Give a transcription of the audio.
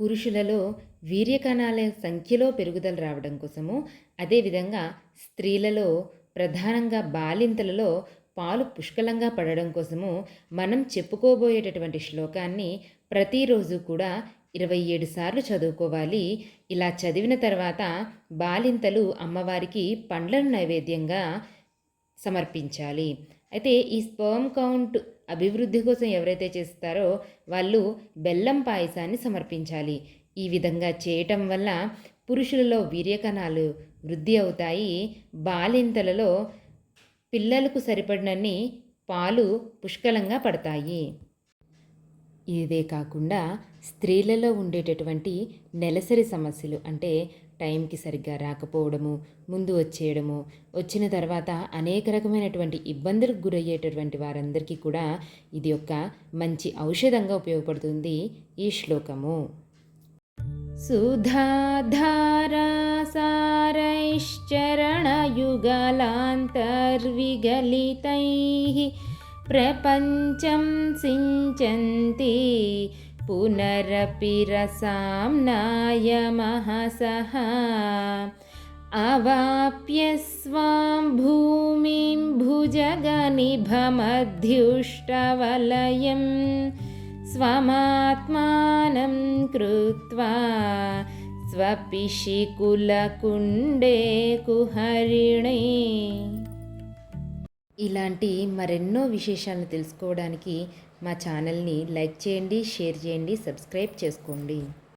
పురుషులలో వీర్యకణాల సంఖ్యలో పెరుగుదల రావడం కోసము అదేవిధంగా స్త్రీలలో ప్రధానంగా బాలింతలలో పాలు పుష్కలంగా పడడం కోసము మనం చెప్పుకోబోయేటటువంటి శ్లోకాన్ని ప్రతిరోజు కూడా ఇరవై ఏడు సార్లు చదువుకోవాలి. ఇలా చదివిన తర్వాత బాలింతలు అమ్మవారికి పండ్లను నైవేద్యంగా సమర్పించాలి. అయితే ఈ స్పర్మ్ కౌంట్ అభివృద్ధి కోసం ఎవరైతే చేస్తారో వాళ్ళు బెల్లం పాయసాన్ని సమర్పించాలి. ఈ విధంగా చేయటం వల్ల పురుషులలో వీర్యకణాలు వృద్ధి అవుతాయి. బాలింతలలో పిల్లలకు సరిపడినన్ని పాలు పుష్కలంగా పడతాయి. ఇదే కాకుండా స్త్రీలలో ఉండేటటువంటి నెలసరి సమస్యలు అంటే టైంకి సరిగ్గా రాకపోవడము ముందు వచ్చేయడము వచ్చిన తర్వాత అనేక రకమైనటువంటి ఇబ్బందులకు గురయ్యేటటువంటి వారందరికీ కూడా ఇది ఒక మంచి ఔషధంగా ఉపయోగపడుతుంది ఈ శ్లోకము. సుధాధారాసారైశ్చరణయుగలాంతర్విగలితై प्रपञ्चं सिञ्चन्ति पुनरपि रसाम्नाय महसः। अवाप्य स्वां भूमिं भुजगनिभमध्युष्टवलयं स्वमात्मानं कृत्वा स्वपिशिकुलकुण्डे कुहरिणे। ఇలాంటి మరెన్నో విశేషాలను తెలుసుకోవడానికి మా ఛానల్ని లైక్ చేయండి షేర్ చేయండి సబ్స్క్రైబ్ చేసుకోండి.